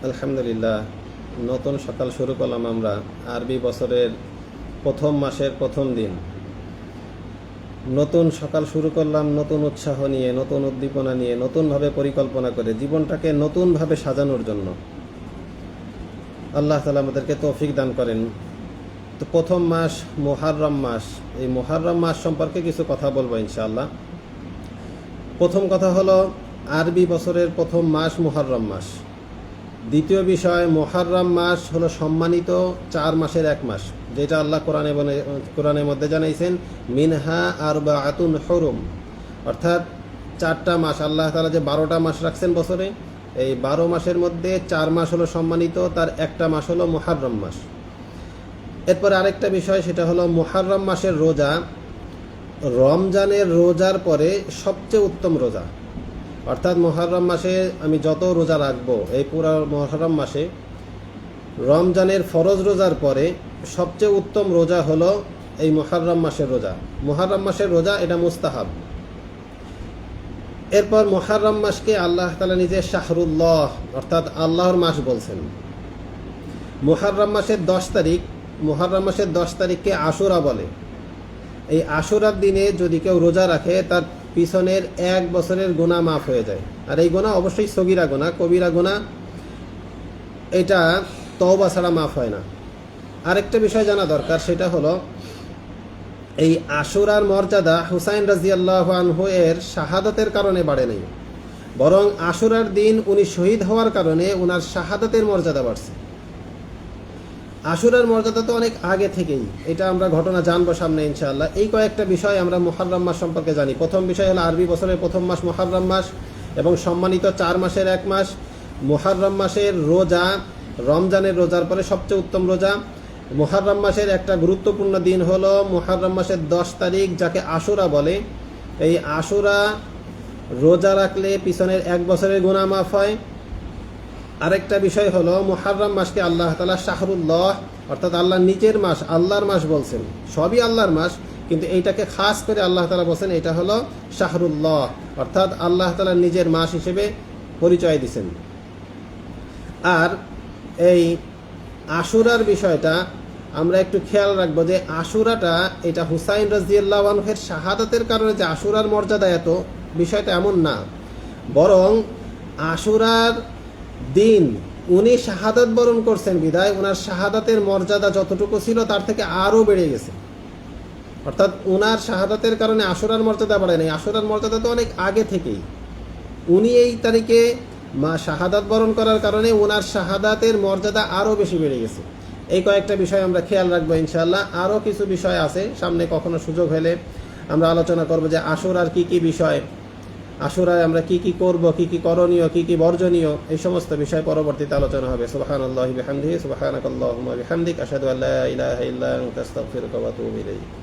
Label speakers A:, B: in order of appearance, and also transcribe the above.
A: আলহামদুলিল্লাহ, নতুন সকাল শুরু করলাম আমরা আরবি বছরের প্রথম মাসের প্রথম দিন। নতুন সকাল শুরু করলাম, নতুন উৎসাহ নিয়ে, নতুন উদ্দীপনা নিয়ে, নতুনভাবে পরিকল্পনা করে, জীবনটাকে নতুনভাবে সাজানোর জন্য। আল্লাহ তালা আমাদেরকে তৌফিক দান করেন। তো প্রথম মাস মোহাররম মাস। এই মোহাররম মাস সম্পর্কে কিছু কথা বলব ইনশাআল্লাহ। প্রথম কথা হলো, আরবি বছরের প্রথম মাস মোহাররম মাস। দ্বিতীয় বিষয়, মোহাররম মাস হলো সম্মানিত চার মাসের এক মাস, যেটা আল্লাহ কোরআনে কোরআনের মধ্যে জানাইছেন, মিনহা আর বা আতুন হরুম। অর্থাৎ চারটা মাস, আল্লাহ তালা যে বারোটা মাস রাখছেন বছরে, এই বারো মাসের মধ্যে চার মাস হলো সম্মানিত, তার একটা মাস হলো মোহাররম মাস। এরপর আরেকটা বিষয়, সেটা হলো মোহাররম মাসের রোজা। রমজানের রোজার পরে সবচেয়ে উত্তম রোজা। অর্থাৎ মহরম মাসে আমি যত রোজা রাখব, এই পুরা মহরম মাসে, রমজানের ফরজ রোজার পরে সবচেয়ে উত্তম রোজা হলো এই মহরম মাসের রোজা। মহরম মাসের রোজা এটা মুস্তাহাব। এরপর মহরম মাসকে আল্লাহ তালা নিজে শাহরুল্লাহ, অর্থাৎ আল্লাহর মাস বলছেন। মুহাররম মাসের দশ তারিখ, মুহাররম মাসের দশ তারিখকে আশুরা বলে। এই আশুরার দিনে যদি কেউ রোজা রাখে, তার পিছনের এক বছরের গোনা মাফ হয়ে যায়। আর এই গোনা অবশ্যই সগিরা গোনা কবিরা গোনা এটা তওবা ছাড়া মাফ হয় না। আরেকটা বিষয় জানা দরকার, সেটা হলো, এই আশুরার মর্যাদা হুসাইন রাজিয়াল্লাহ আনহু এর শাহাদতের কারণে বাড়ে নাই। বরং আশুরার দিন উনি শহীদ হওয়ার কারণে ওনার শাহাদতের মর্যাদা বাড়ছে। আশুরার মর্যাদা তো অনেক আগে থেকেই। এটা আমরা ঘটনা জানব সামনে, ইনশাআল্লাহ। এই কয়েকটা বিষয় আমরা মোহাররম মাস সম্পর্কে জানি। প্রথম বিষয় হলো আরবি বছরের প্রথম মাস মোহাররম মাস এবং সম্মানিত চার মাসের এক মাস। মোহাররম মাসের রোজা, রমজানের রোজার পরে সবচেয়ে উত্তম রোজা। মোহাররম মাসের একটা গুরুত্বপূর্ণ দিন হলো মোহাররম মাসের দশ তারিখ, যাকে আশুরা বলে। এই আশুরা রোজা রাখলে পিছনের এক বছরের গুণা মাফ হয়। আরেকটা বিষয় হলো, মুহাররম মাসকে আল্লাহ তালা শাহরুল্লাহ, অর্থাৎ আল্লাহ নিজের মাস, আল্লাহর মাস বলছেন। সবই আল্লাহর মাস, কিন্তু এইটাকে খাস করে আল্লাহ তালা বলছেন, এটা হলো শাহরুল্লাহ, অর্থাৎ আল্লাহ তালা নিজের মাস হিসেবে পরিচয় দিছেন। আর এই আশুরার বিষয়টা আমরা একটু খেয়াল রাখব যে আশুরাটা, এটা হুসাইন রাজিয়াল্লাহ শাহাদাতের কারণে যে আশুরার মর্যাদা এত, বিষয়টা এমন না। বরং আশুরার দিন, উনি শাহাদাত বরণ করছেন, বিদায় ওনার শাহাদাতের মর্যাদা যতটুকু ছিল তার থেকে আরও বেড়ে গেছে। অর্থাৎ ওনার শাহাদাতের কারণে আশুরার মর্যাদা বাড়ে নাই। আসরার মর্যাদা তো অনেক আগে থেকেই। উনি এই তারিখে মা শাহাদাত বরণ করার কারণে ওনার শাহাদাতের মর্যাদা আরও বেশি বেড়ে গেছে। এই কয়েকটা বিষয় আমরা খেয়াল রাখব ইনশাল্লাহ আরও কিছু বিষয় আছে, সামনে কখনো সুযোগ হলে আমরা আলোচনা করব যে আশুর আর কি কি বিষয় আশুরায় আমরা কি কি করব, কি কি করণীয়, কি কি বর্জনীয়, এই সমস্ত বিষয় পরবর্তীতে আলোচনা হবে। সুবাহান আল্লাহ বিহামদিহি সুবাহানাক আল্লাহুম্মা বিহামদিক, আশহাদু আল্লা ইলাহা ইল্লা আনতা, আস্তাগফিরুকা ওয়া আতুবু ইলাইক।